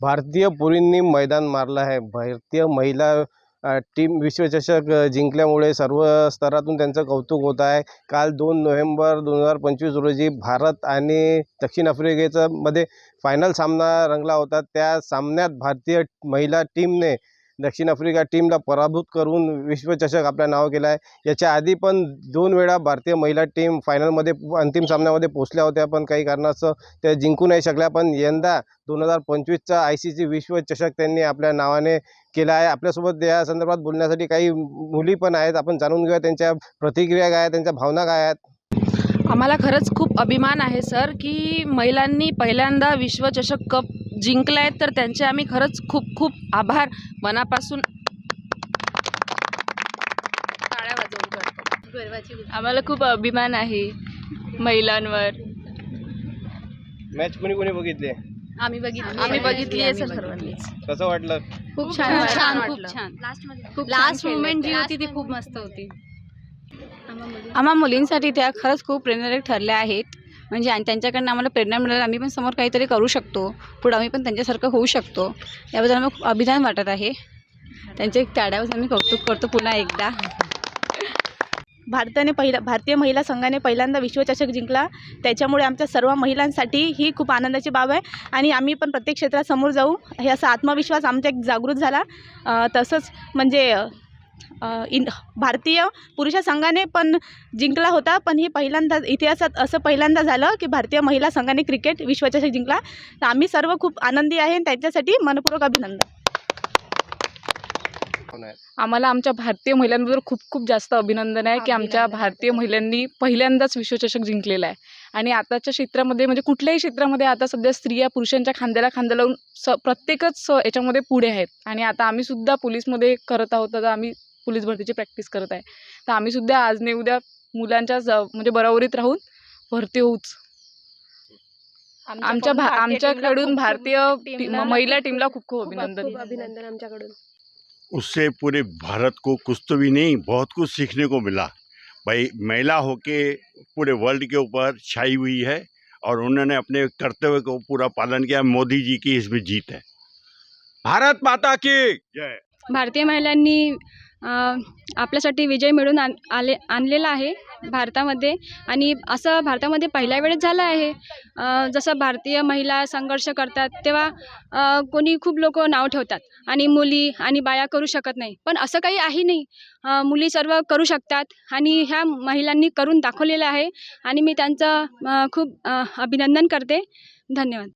भारतीय पुरींनी मैदान मारलं आहे. भारतीय महिला टीम विश्वचषक जिंकल्यामुळे सर्व स्तरातून त्यांचं कौतुक होत आहे. काल दोन नोव्हेंबर दोन हजार पंचवीस रोजी भारत आणि दक्षिण आफ्रिकेचा मध्ये फायनल सामना रंगला होता. त्या सामन्यात भारतीय महिला टीमने दक्षिण आफ्रिका टीमला पराभूत करून विश्वचषक आपल्या नाव केला आहे याच्या आधी पण दोन वेळा भारतीय महिला टीम फायनलमध्ये अंतिम सामन्यामध्ये पोचल्या होत्या पण काही कारणास्तव त्या जिंकू नाही शकल्या. पण यंदा दोन हजार पंचवीसचा आय सी सी विश्वचषक त्यांनी आपल्या नावाने केला आहे. आपल्यासोबत या संदर्भात बोलण्यासाठी काही मुली पण आहेत. आपण जाणून घेऊया त्यांच्या प्रतिक्रिया काय आहेत त्यांच्या भावना काय आहेत. आम्हाला खरंच खूप अभिमान आहे सर की महिलांनी पहिल्यांदा विश्वचषक कप जिंकला आहे तर त्यांचे आम्ही खरंच खूप खूप आभार. मनापासून टाळ्या वाजवून करतो. आम्हाला खूप अभिमान आहे महिलांवर. मॅच कोणी कोणी बघितली? आम्ही बघितली. आम्ही बघितली आहे सर्वांनीच. कसं वाटलं? खूप छान छान वाटलं. छान वाटलं. खूप छान. खूप लास्ट मुवमेंट जी होती. ती खूप मस्त होती. आम्हा मुलींसाठी त्या खरंच खूप प्रेरणादायक ठरल्या आहेत. म्हणजे आणि त्यांच्याकडनं आम्हाला प्रेरणा मिळाली. आम्ही पण समोर काहीतरी करू शकतो. पुढं आम्ही पण त्यांच्यासारखं होऊ शकतो. याबद्दल आम्हाला खूप अभिमान वाटत आहे. त्यांचे ताड्यावर आम्ही कौतुक करतो पुन्हा एकदा. भारताने पहिला भारतीय महिला संघाने पहिल्यांदा विश्वचषक जिंकला. त्याच्यामुळे आमच्या सर्व महिलांसाठी ही खूप आनंदाची बाब आहे. आणि आम्ही पण प्रत्येक क्षेत्रात समोर जाऊ. हे असा आत्मविश्वास आमचा एक जागृत झाला. तसंच म्हणजे इन भारतीय पुरुष संघाने पण जिंकला होता पण हे पहिल्यांदा इतिहासात असं पहिल्यांदा झालं की भारतीय महिला संघाने क्रिकेट विश्वचषक जिंकला. तर आम्ही सर्व खूप आनंदी आहे आणि त्यांच्यासाठी मनपूर्वक अभिनंदन. आम्हाला आमच्या भारतीय महिलांबद्दल खूप खूप जास्त अभिनंदन आहे की आमच्या भारतीय महिलांनी पहिल्यांदाच विश्वचषक जिंकलेला आहे. आणि आताच्या क्षेत्रामध्ये म्हणजे कुठल्याही क्षेत्रामध्ये आता सध्या स्त्रिया पुरुषांच्या खांद्याला खांदा लावून स प्रत्येकच याच्यामध्ये पुढे आहेत. आणि आता आम्ही सुद्धा पोलीसमध्ये करत आहोत आता आम्ही पोलीस भरतीची प्रॅक्टिस करत आहे. तर आम्ही सुद्धा आज नाही उद्या मुलांच्या ज- म्हणजे बरोबरीत राहून भरती होऊच. आमच्या भा आमच्याकडून भारतीय महिला टीमला खूप खूप अभिनंदन. अभिनंदन आमच्याकडून. उससे पूरे भारत को कुछ तो भी नहीं बहुत कुछ सीखने को मिला। भाई महिला होके पूरे वर्ल्ड के ऊपर छाई हुई है और उन्होंने अपने कर्तव्य को पूरा पालन किया। मोदी जी की इसमें जीत है। भारत माता की जय। भारतीय महिलांनी अ, आपल्यासाठी विजय मिळून आण आले आणलेला आहे भारतामध्ये. आणि असं भारतामध्ये पहिल्या वेळेस झालं आहे. जसं भारतीय महिला संघर्ष करतात तेव्हा कोणी खूप लोक नाव ठेवतात. आणि मुली आणि बाया करू शकत नाही. पण असं काही आहे नाही. मुली सर्व करू शकतात. आणि ह्या महिलांनी करून दाखवलेलं आहे. आणि मी त्यांचं खूप अभिनंदन करते. धन्यवाद.